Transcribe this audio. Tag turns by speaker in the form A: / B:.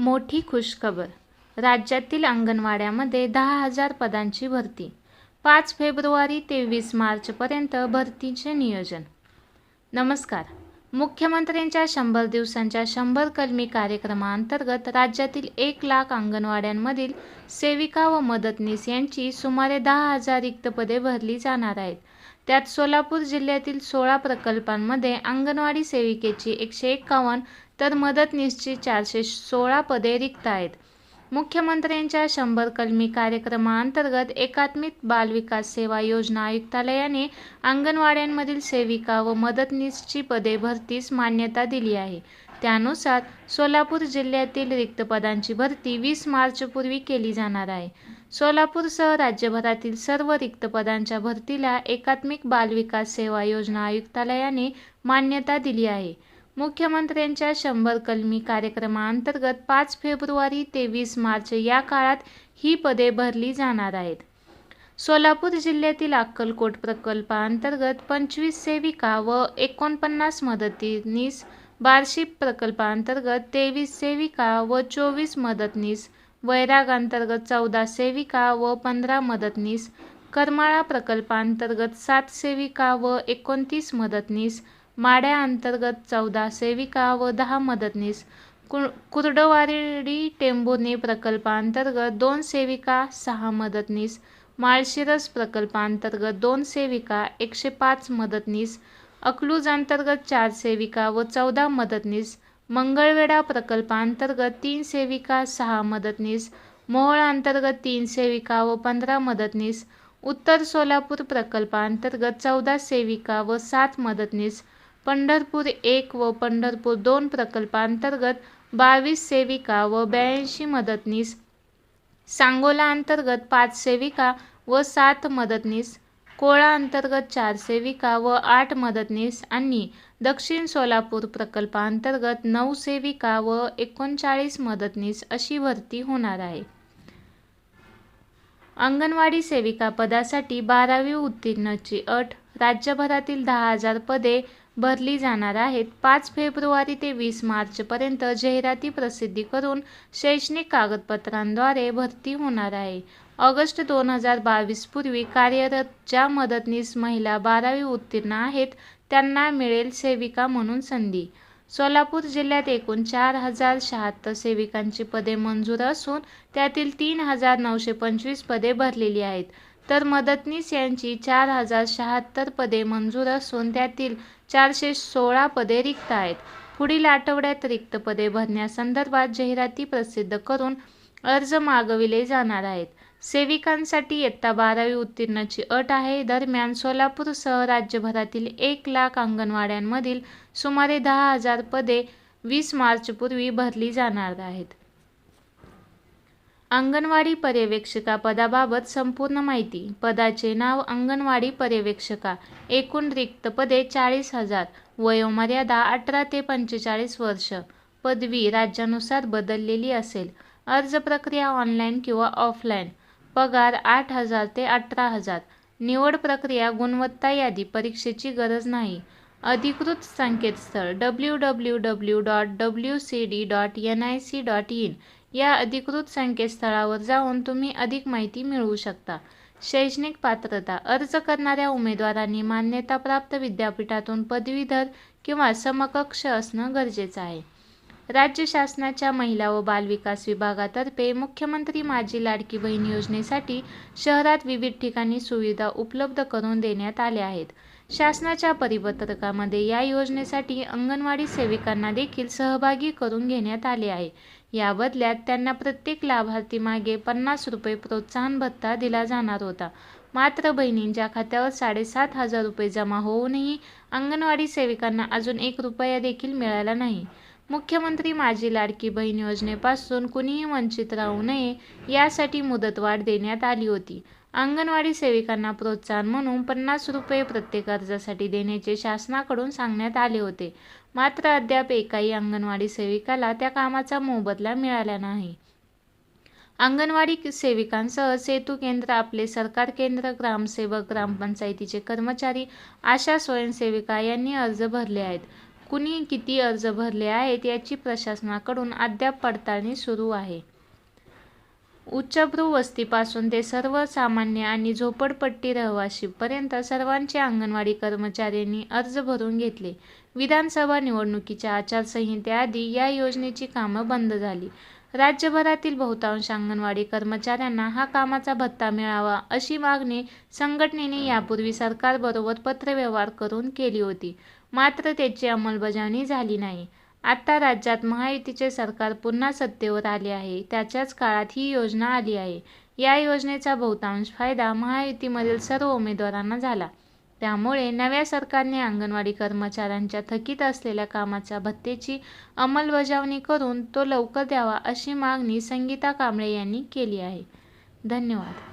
A: मोठी खुशखबर. राज्यातील अंगणवाड्यामध्ये दहा हजार पदांची भरती. पाच फेब्रुवारी ते वीस मार्चपर्यंत भरतीचे नियोजन. नमस्कार. मुख्यमंत्र्यांच्या शंभर दिवसांच्या शंभर कलमी कार्यक्रमाअंतर्गत राज्यातील एक लाख अंगणवाड्यांमधील सेविका व मदतनीस यांची सुमारे दहा हजार रिक्त पदे भरली जाणार आहेत. त्यात सोलापूर जिल्ह्यातील सोळा प्रकल्पांमध्ये अंगणवाडी सेविकेची एकशे एक्कावन्न तर मदतनीसची चारशे सोळा पदे रिक्त आहेत. मुख्यमंत्र्यांच्या शंभर कलमी कार्यक्रमाअंतर्गत एकात्मिक बालविकास सेवा योजना आयुक्तालयाने अंगणवाड्यांमधील सेविका व मदतनीसची पदे भरतीस मान्यता दिली आहे. त्यानुसार सोलापूर जिल्ह्यातील रिक्त पदांची भरती वीस मार्चपूर्वी केली जाणार आहे. सोलापूरसह राज्यभरातील सर्व रिक्त पदांच्या भरतीला एकात्मिक बालविकास सेवा योजना आयुक्तालयाने मान्यता दिली आहे. मुख्यमंत्र्यांच्या शंभर कलमी कार्यक्रमाअंतर्गत पाच फेब्रुवारी ते वीस मार्च या काळात ही पदे भरली जाणार आहेत. सोलापूर जिल्ह्यातील अक्कलकोट प्रकल्पाअंतर्गत पंचवीस सेविका व एकोणपन्नास मदतनीस बार्शी प्रकल्पाअंतर्गत तेवीस सेविका व चोवीस मदतनीस वैरागांतर्गत चौदा सेविका व पंधरा मदतनीस करमाळा प्रकल्पांतर्गत सात सेविका व एकोणतीस मदतनीस माड्याअंतर्गत चौदा सेविका व दहा मदतनीस. कु कुर्डवाडी टेंभुर्णी प्रकल्पांतर्गत दोन सेविका सहा मदतनीस. माळशिरस प्रकल्पांतर्गत दोन सेविका एकशे पाच मदतनीस. अकलूज अंतर्गत चार सेविका व चौदा मदतनीस. मंगळवेढा प्रकल्पांतर्गत तीन सेविका सहा मदतनीस. मोहोळ अंतर्गत तीन सेविका व पंधरा मदतनीस. उत्तर सोलापूर प्रकल्पांतर्गत चौदा सेविका व सात मदतनीस. पंढरपूर एक व पंढरपूर दोन प्रकल्पांतर्गत बावीस सेविका व ब्याऐंशी मदतनीस. सांगोला अंतर्गत पाच सेविका व सात मदतनीस. कोळा अंतर्गत चार सेविका व आठ मदतनीस आणि दक्षिण सोलापूर प्रकल्पांतर्गत नऊ सेविका व एकोणचाळीस मदतनीस अशी भरती होणार आहे. अंगणवाडी सेविका पदासाठी बारावी उत्तीर्णाची अट राज्यभरातील दहा हजार पदे भरली जाणार आहेत. पाच फेब्रुवारी ते वीस मार्चपर्यंत जाहिराती प्रसिद्धी करून शैक्षणिक कागदपत्रांद्वारे भरती होणार आहे. ऑगस्ट दोन हजार बावीसपूर्वी कार्यरत ज्या मदतनीस महिला बारावी उत्तीर्ण आहेत त्यांना मिळेल सेविका म्हणून संधी. सोलापूर जिल्ह्यात एकूण चार हजार शहात्तर सेविकांची पदे मंजूर असून त्यातील तीन हजार नऊशे पंचवीस पदे भरलेली आहेत. तर मदतनीस यांची चार हजार शहात्तर पदे मंजूर असून त्यातील चारशे सोळा पदे रिक्त आहेत. पुढील आठवड्यात रिक्त पदे भरण्यासंदर्भात जाहिराती प्रसिद्ध करून अर्ज मागविले जाणार आहेत. सेविकांसाठी इयत्ता बारावी उत्तीर्णाची अट आहे. दरम्यान सोलापूरसह राज्यभरातील एक लाख अंगणवाड्यांमधील सुमारे दहा हजार पदे वीस मार्चपूर्वी भरली जाणार आहेत. अंगणवाडी पर्यवेक्षिका पदाबाबत संपूर्ण माहिती. पदाचे नाव अंगणवाडी पर्यवेक्षिका. एकूण रिक्त पदे चाळीस हजार. वयोमर्यादा अठरा ते पंचेचाळीस वर्ष. पदवी राज्यानुसार बदललेली असेल. अर्ज प्रक्रिया ऑनलाईन किंवा ऑफलाईन. पगार आठ हजार ते अठरा हजार. निवड प्रक्रिया गुणवत्ता यादी परीक्षेची गरज नाही. अधिकृत संकेतस्थळ W W W dot W C D dot N I C dot in या अधिकृत संकेतस्थळावर जाऊन तुम्ही अधिक माहिती मिळवू शकता. शैक्षणिक पात्रता अर्ज करणाऱ्या उमेदवारांनी मान्यताप्राप्त विद्यापीठातून पदवीधर किंवा समकक्ष असणं गरजेचं आहे. राज्य शासनाच्या महिला व बालविकास विभागातर्फे मुख्यमंत्री माझी लाडकी बहीण योजनेसाठी शहरात विविध ठिकाणी सुविधा उपलब्ध करून देण्यात आल्या आहेत. शासनाच्या परिपत्रकामध्ये या योजनेसाठी अंगणवाडी सेविकांना देखील सहभागी करून घेण्यात आले आहे. या बदल्यात त्यांना प्रत्येक लाभार्थी मागे पन्नास रुपये प्रोत्साहन भत्ता दिला जाणार होता. मात्र बहिणींच्या खात्यावर साडेसात हजार रुपये जमा होऊनही अंगणवाडी सेविकांना अजून एक रुपया देखील मिळाला नाही. मुख्यमंत्री माझी लाडकी बहीण योजनेपासून कुणीही वंचित राहू नये यासाठी मुदतवाढ देण्यात आली होती. अंगणवाडी सेविकांना प्रोत्साहन म्हणून पन्नास रुपये प्रत्येक अर्जासाठी देण्याचे शासनाकडून सांगण्यात आले होते. मात्र अद्याप एकाही अंगणवाडी सेविकाला त्या कामाचा मोबदला मिळाला नाही. अंगणवाडी सेविकांसह सेतू केंद्र आपले सरकार केंद्र ग्रामसेवक ग्रामपंचायतीचे कर्मचारी आशा स्वयंसेविका यांनी अर्ज भरले आहेत. कुणी किती अर्ज भरले आहेत याची प्रशासनाकडून अद्याप पडताळणी सुरू आहे. उच्चभ्रू वस्तीपासून ते सर्वसामान्य आणि झोपडपट्टी रहिवाशीपर्यंत सर्वांचे अंगणवाडी कर्मचाऱ्यांनी अर्ज भरून घेतले. विधानसभा निवडणुकीच्या आचारसंहितेआधी या योजनेची कामं बंद झाली. राज्यभरातील बहुतांश अंगणवाडी कर्मचाऱ्यांना हा कामाचा भत्ता मिळावा अशी मागणी संघटनेने यापूर्वी सरकारबरोबर पत्रव्यवहार करून केली होती. मात्र त्याची अंमलबजावणी झाली नाही. आता राज्यात महायुतीचे सरकार पुन्हा सत्तेवर आले आहे. त्याच्याच काळात ही योजना आली आहे. या योजनेचा बहुतांश फायदा महायुतीमधील सर्व उमेदवारांना झाला. त्यामुळे नव्या सरकारने अंगणवाडी कर्मचाऱ्यांच्या थकीत असलेल्या कामाच्या भत्तेची अंमलबजावणी करून तो लवकर द्यावा अशी मागणी संगीता कांबळे यांनी केली आहे. धन्यवाद.